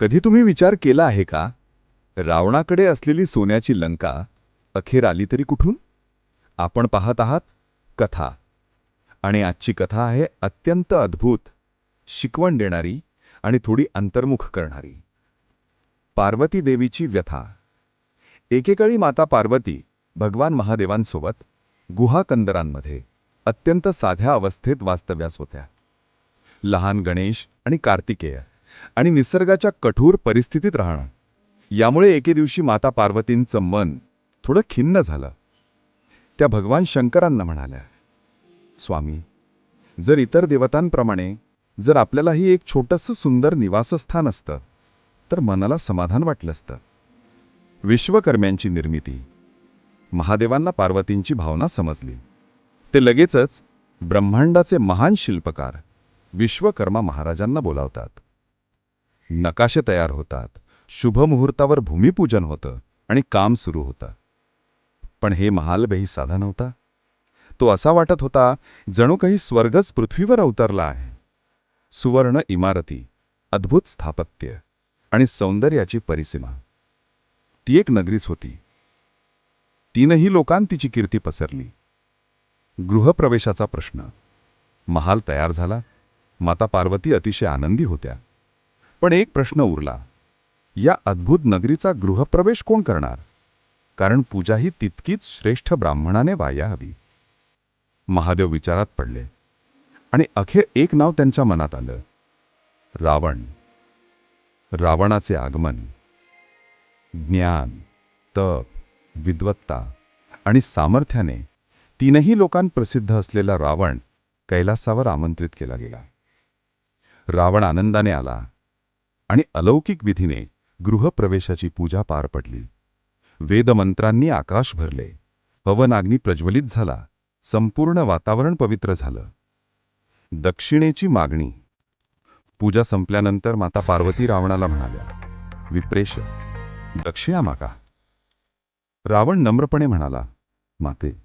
कधी तुम्ही विचार केला आहे का? रावणाकडे असलेली सोन्याची लंका अखेर आली तरी कुठून? आपण पाहत आहात कथा. आणि आजची कथा आहे अत्यंत अद्भुत शिकवण देणारी आणि थोडी अंतर्मुख करणारी. पार्वती देवीची व्यथा. एकेकाळी माता पार्वती भगवान महादेवांसोबत गुहाकंदरांमध्ये अत्यंत साध्या अवस्थेत वास्तव्यास होत्या. लहान गणेश आणि कार्तिकेय आणि निसर्गाच्या कठोर परिस्थितीत राहणं. यामुळे एके दिवशी माता पार्वतींचं मन थोडं खिन्न झालं. त्या भगवान शंकरांना म्हणाल्या स्वामी जर इतर देवतांप्रमाणे जर आपल्यालाही एक छोटंसं सुंदर निवासस्थान असतं तर मनाला समाधान वाटलं असतं. विश्वकर्म्यांची निर्मिती. महादेवांना पार्वतींची भावना समजली. ते लगेचच ब्रह्मांडाचे महान शिल्पकार विश्वकर्मा महाराजांना बोलावतात. नकाशे तयार होतात. शुभमुहूर्तावर भूमिपूजन होतं आणि काम सुरू होतं. पण हे महाल बेही साधा नव्हता. तो असा वाटत होता जणू काही स्वर्गच पृथ्वीवर अवतरला आहे. सुवर्ण इमारती अद्भुत स्थापत्य आणि सौंदर्याची परिसीमा. ती एक नगरीच होती. तीनही लोकांत तिची कीर्ती पसरली. गृहप्रवेशाचा प्रश्न. महाल तयार झाला. माता पार्वती अतिशय आनंदी होत्या. पण एक प्रश्न उरला. या अद्भुत नगरीचा गृहप्रवेश कोण करणार? कारण पूजा ही तितकीच श्रेष्ठ ब्राह्मणाने व्हायला हवी. महादेव विचारात पडले. आणि अखेर एक नाव त्यांच्या मनात आलं. रावण. रावणाचे आगमन. ज्ञान तप विद्वत्ता आणि सामर्थ्याने तीनही लोकांप्रसिद्ध असलेला रावण कैलासावर आमंत्रित केला गेला. रावण आनंदाने आला. आणि अलौकिक विधीने गृहप्रवेशाची पूजा पार पडली. वेदमंत्रांनी आकाश भरले. पवनाग्नी प्रज्वलित झाला. संपूर्ण वातावरण पवित्र झालं. दक्षिणेची मागणी. पूजा संपल्यानंतर माता पार्वती रावणाला म्हणाल्या विप्रेश दक्षिणा मागा. रावण नम्रपणे म्हणाला माते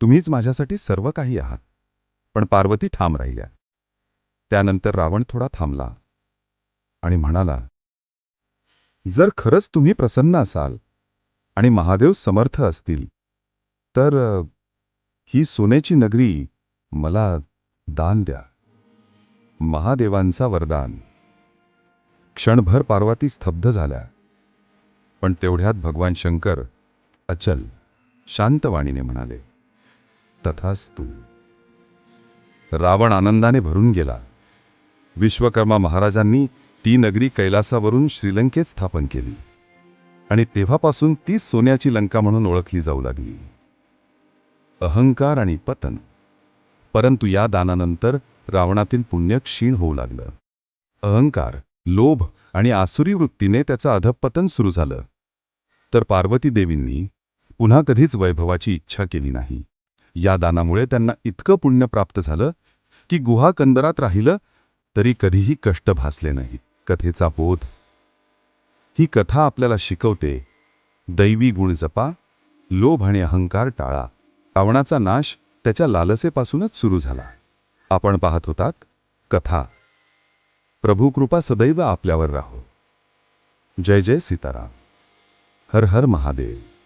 तुम्हीच माझ्यासाठी सर्व काही आहात. पण पार्वती ठाम राहिल्या. त्यानंतर रावण थोडा थांबला. आणि म्हणाला जर खरंच तुम्ही प्रसन्न असाल आणि महादेव समर्थ असतील तर ही सोन्याची नगरी मला दान द्या. महादेवांचा वरदान. क्षणभर पार्वती स्तब्ध झाल्या पण तेवढ्यात भगवान शंकर अचल शांतवाणीने म्हणाले तथास्तु. रावण आनंदाने भरून गेला. विश्वकर्मा महाराजांनी ती नगरी कैलासावरून श्रीलंकेत स्थापन केली. आणि तेव्हापासून ती सोन्याची लंका म्हणून ओळखली जाऊ लागली. अहंकार आणि पतन. परंतु या दानानंतर रावणातील पुण्य क्षीण होऊ लागलं. अहंकार लोभ आणि आसुरी वृत्तीने त्याचं अधपतन सुरू झालं. तर पार्वती देवींनी पुन्हा कधीच वैभवाची इच्छा केली नाही. या दानामुळे त्यांना इतकं पुण्य प्राप्त झालं की गुहा कंदरात राहिलं तरी कधीही कष्ट भासले नाहीत. कथेचा बोध. ही कथा आपल्याला शिकवते. दैवी गुण जपा लोभ आणि अहंकार टाळा. रावणाचा नाश त्याच्या लालसेपासूनच सुरू झाला. आपण पाहत होतात कथा. प्रभू कृपा सदैव आपल्यावर राहो. जय जय सीताराम. हर हर महादेव.